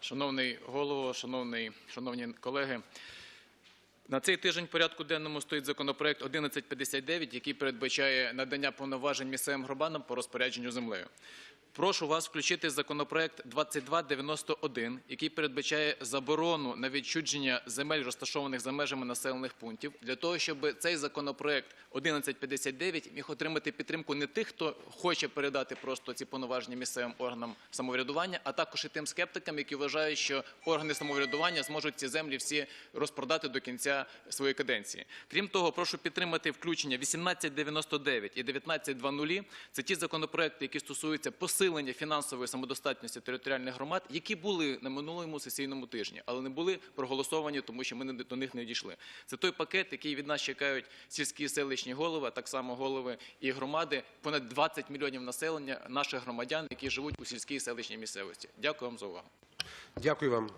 Шановний голово, шановний, шановні колеги, на цей тиждень в порядку денному стоїть законопроект 1159, який передбачає надання повноважень місцевим громадам по розпорядженню землею. Прошу вас включити законопроект 2291, який передбачає заборону на відчудження земель, розташованих за межами населених пунктів, для того, щоб цей законопроект 1159 міг отримати підтримку не тих, хто хоче передати просто ці повноваження місцевим органам самоврядування, а також і тим скептикам, які вважають, що органи самоврядування зможуть ці землі всі розпродати до кінця своєї каденції. Крім того, прошу підтримати включення 1899 і 1920. Це ті законопроекти, які стосуються посилення фінансової самодостатності територіальних громад, які були на минулому сесійному тижні, але не були проголосовані, тому що ми до них не дійшли. Це той пакет, який від нас чекають сільські і селищні голови, а так само голови і громади, понад 20 мільйонів населення наших громадян, які живуть у сільській і селищній місцевості. Дякую вам за увагу. Дякую вам.